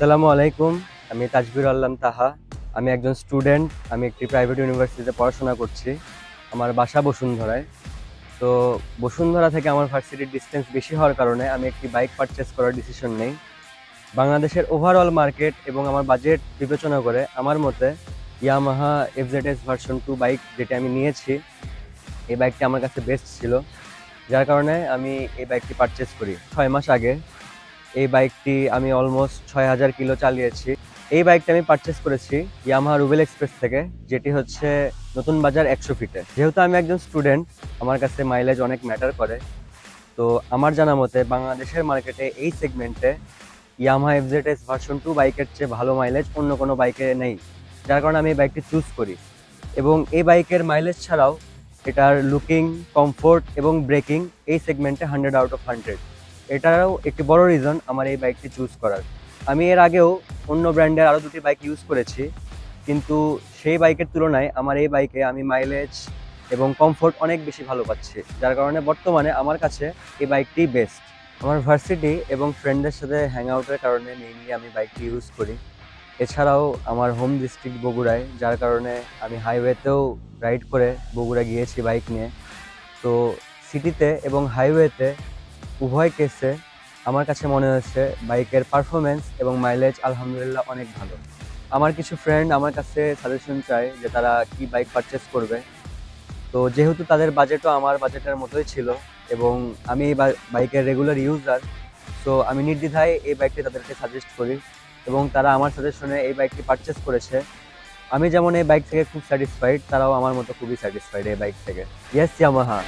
আসসালামু আলাইকুম, আমি তাজবির আল্লাম তাহা। আমি একজন স্টুডেন্ট, আমি একটি প্রাইভেট ইউনিভার্সিটিতে পড়াশোনা করছি। আমার বাসা বসুন্ধরায়। তো বসুন্ধরা থেকে আমার ভার্সিটির ডিস্টেন্স বেশি হওয়ার কারণে আমি একটি বাইক পারচেস করার ডিসিশন নেই। বাংলাদেশের ওভারঅল মার্কেট এবং আমার বাজেট বিবেচনা করে আমার মতে Yamaha FZ S version two bike যেটি আমি নিয়েছি, এই বাইকটি আমার কাছে বেস্ট ছিল। যার কারণে আমি এই বাইকটি পারচেস করি। ছয় মাস আগে এই বাইকটি আমি অলমোস্ট ছয় হাজার কিলো চালিয়েছি। এই বাইকটা আমি পারচেস করেছি ইয়ামাহা রুবেল এক্সপ্রেস থেকে, যেটি হচ্ছে নতুন বাজার একশো ফিটে যেহেতু আমি একজন স্টুডেন্ট আমার কাছে মাইলেজ অনেক ম্যাটার করে। তো আমার জানা মতে বাংলাদেশের মার্কেটে এই সেগমেন্টে Yamaha FZ S version two বাইকের চেয়ে ভালো মাইলেজ অন্য কোনো বাইকে নেই। যার কারণে আমি এই বাইকটি চুজ করি। এবং এই বাইকের মাইলেজ ছাড়াও এটার লুকিং কমফোর্ট এবং ব্রেকিং এই সেগমেন্টে হান্ড্রেড আউট অফ হান্ড্রেড এটাও একটি বড় রিজন আমার এই বাইকটি চুজ করার। আমি এর আগেও অন্য ব্র্যান্ডের আরও দুটি বাইক ইউজ করেছি, কিন্তু সেই বাইকের তুলনায় আমার এই বাইকে আমি মাইলেজ এবং কমফোর্ট অনেক বেশি ভালো পাচ্ছি, যার কারণে বর্তমানে আমার কাছে এই বাইকটি বেস্ট আমার ভার্সিটি এবং ফ্রেন্ডের সাথে হ্যাং আউটের কারণে মেইনলি আমি বাইকটি ইউজ করি। এছাড়াও আমার হোম ডিস্ট্রিক্ট বগুড়ায়, যার কারণে আমি হাইওয়েতেও রাইড করে বগুড়া গিয়েছি বাইক নিয়ে। তো সিটিতে এবং হাইওয়েতে উভয় কেসে আমার কাছে মনে হয়েছে বাইকের পারফরমেন্স এবং মাইলেজ আলহামদুলিল্লাহ অনেক ভালো। আমার কিছু ফ্রেন্ড আমার কাছে সাজেশন চায় যে তারা কি বাইক পারচেস করবে। তো যেহেতু তাদের বাজেটও আমার বাজেটের মতোই ছিল এবং আমি এই বাইকের রেগুলার ইউজার তো আমি নির্দ্বিধায় এই বাইকটি তাদেরকে সাজেস্ট করি এবং তারা আমার সাজেশনে এই বাইকটি পারচেস করেছে। আমি যেমন এই বাইক থেকে খুব স্যাটিসফাইড তারাও আমার মতো খুবই স্যাটিসফাইড এই বাইক থেকে। Yes Yamaha